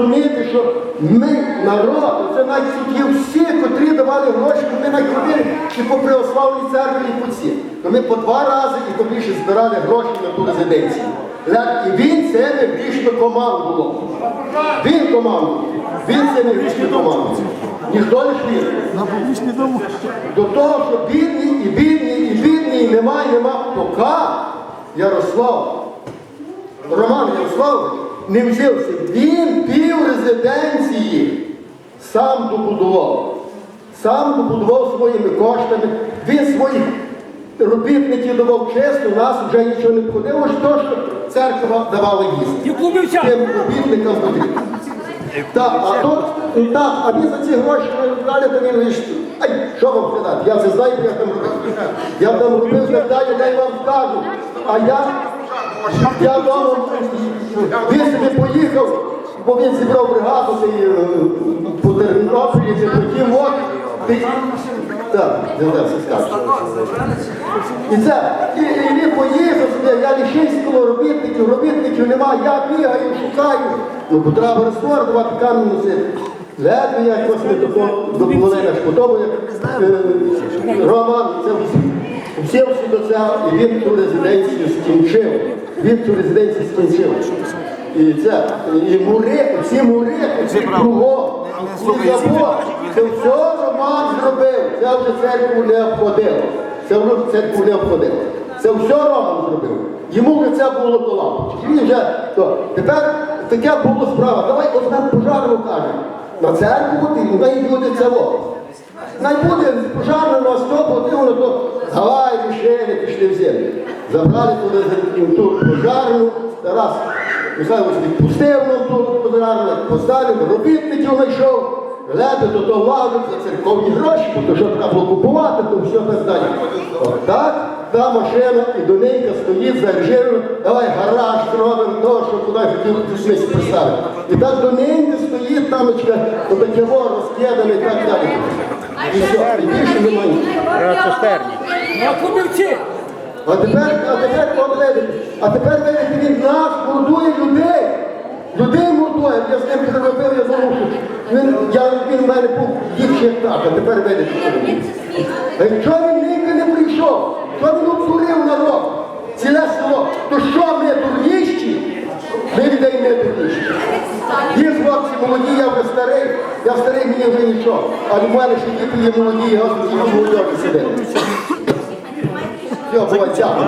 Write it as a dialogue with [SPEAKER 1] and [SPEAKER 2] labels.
[SPEAKER 1] зрозуміти, що ми народ, це навіть є всі, котрі давали гроші, ми навіть ходили і по православній церкві, і по ці. То ми по два рази і то більше збирали гроші на ту резиденцію. І він це не грішно командував. Він командував. Він це не грішно командував. Ніхто не
[SPEAKER 2] дому.
[SPEAKER 1] До того, що бідний і бідний, і бідний, і нема, і нема. Поки Ярослав, Роман Ярославович не вжився. Він пів резиденції сам добудував. Сам добудував своїми коштами. Він своїх робітників давав чесно, у нас вже нічого не входило, що то, що церква давала їсти. Тим робітникам потрібно. Так, а то, так, а він за ці гроші далі то він лише. Ай, що вам сказати? Я це знаю, я там робив. Я там робив так далі, дай вам скажу. А я, я вам, він собі поїхав, бо він зібрав бригаду ти, е, по Тернополі, ти потім от. Ти, так. І це, і, і він поїхав сюди, я лишинського робітників, робітників нема, я бігаю, шукаю. Ну, бо треба розтвор давати камінь носити. Ледве якось не тако допомогли як е, Роман, це взявся до цього, і він ту резиденцію скінчив. Він ту резиденцію скінчив. І це, і мури, ці мури, кругом, ці це все Роман зробив. Це вже церкву не обходило. Це вже церкву не обходило. Це все Роман зробив. Йому вже це було до лампочки. Він вже то. Тепер таке було справа. Давай от нам пожарну кажемо. На церкву ти, най люди це во. Най буде пожарна на стопу, ти воно то давай рішили, пішли в землю. Забрали туди ту пожарну, раз Михайлович відпустив нам поставив, робітників знайшов. Лети до того владу за церковні гроші, бо то що треба було купувати, то все так далі. Так, та машина і донейка стоїть зарежирована, давай гараж зробимо, то, що куди хотіли ту поставити. І так донейка стоїть, тамочка, отаке во розкидане і так далі. І все, і більше немає.
[SPEAKER 3] На клубівці.
[SPEAKER 1] А тепер, а тепер от видите, а тепер видите, він нас мордує людей. Людей мордує, я з ним переробив, я забув, що він, я, він в мене був гірший так, а тепер видите. що він. Якщо він нині не прийшов, що він обдурив народ, ціле село, то що ми дурніші? Ми людей не дурніші. Є хлопці молоді, я вже старий, я старий, мені вже нічого. А в мене ще діти є молоді, я ось молоді сидить. Все, бувай, дякую.